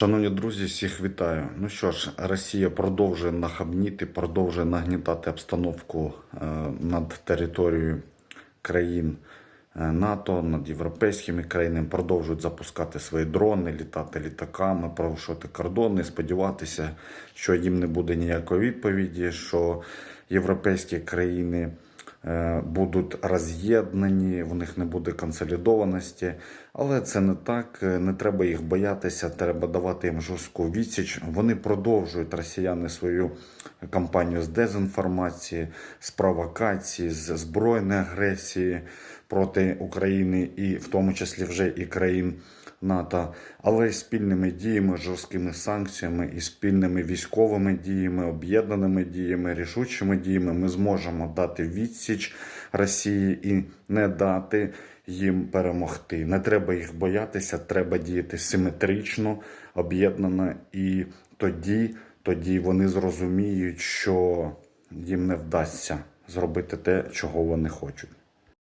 Шановні друзі, всіх вітаю. Ну що ж, Росія продовжує нахабніти, продовжує нагнітати обстановку е, над територією країн е, НАТО, над європейськими країнами, продовжують запускати свої дрони, літати літаками, порушувати кордони, сподіватися, що їм не буде ніякої відповіді, що європейські країни будуть роз'єднані, в них не буде консолідованості. Але це не так. е, Не треба їх боятися, треба давати їм жорстку відсіч. Вони продовжують росіяни свою кампанію з дезінформації, з провокації, з збройної агресії проти України, і в тому числі вже і країн НАТО, але й спільними діями, жорсткими санкціями і спільними військовими діями, об'єднаними діями, рішучими діями ми зможемо дати відсіч Росії і не дати їм перемогти. Не треба їх боятися, треба діяти симетрично, об'єднано, і тоді, тоді вони зрозуміють, що їм не вдасться зробити те, чого вони хочуть.